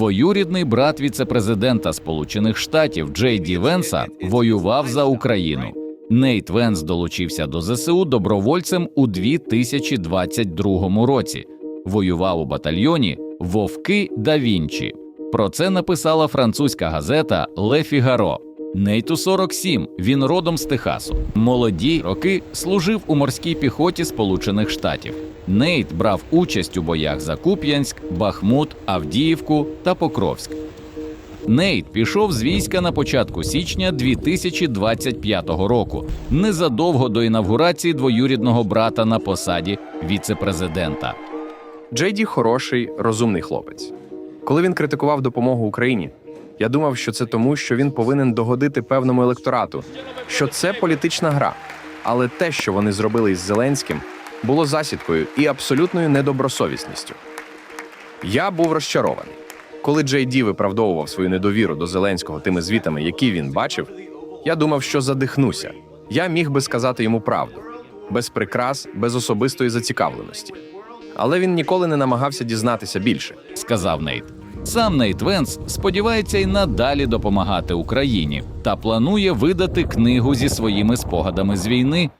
Двоюрідний брат віцепрезидента Сполучених Штатів Джей Ді Венса воював за Україну. Нейт Венс долучився до ЗСУ добровольцем у 2022 році. Воював у батальйоні Вовки да Вінчі. Про це написала французька газета Ле Фігаро. Нейту 47, він родом з Техасу. Молоді роки служив у морській піхоті Сполучених Штатів. Нейт брав участь у боях за Куп'янськ, Бахмут, Авдіївку та Покровськ. Нейт пішов з війська на початку січня 2025 року, незадовго до інавгурації двоюрідного брата на посаді віцепрезидента. Джейді хороший, розумний хлопець. Коли він критикував допомогу Україні, я думав, що це тому, що він повинен догодити певному електорату, що це політична гра. Але те, що вони зробили із Зеленським, було засідкою і абсолютною недобросовісністю. Я був розчарований. Коли Джей Ді виправдовував свою недовіру до Зеленського тими звітами, які він бачив, я думав, що задихнуся. Я міг би сказати йому правду, без прикрас, без особистої зацікавленості. Але він ніколи не намагався дізнатися більше. сказав Нейт. Сам Нейт Венс сподівається й надалі допомагати Україні та планує видати книгу зі своїми спогадами з війни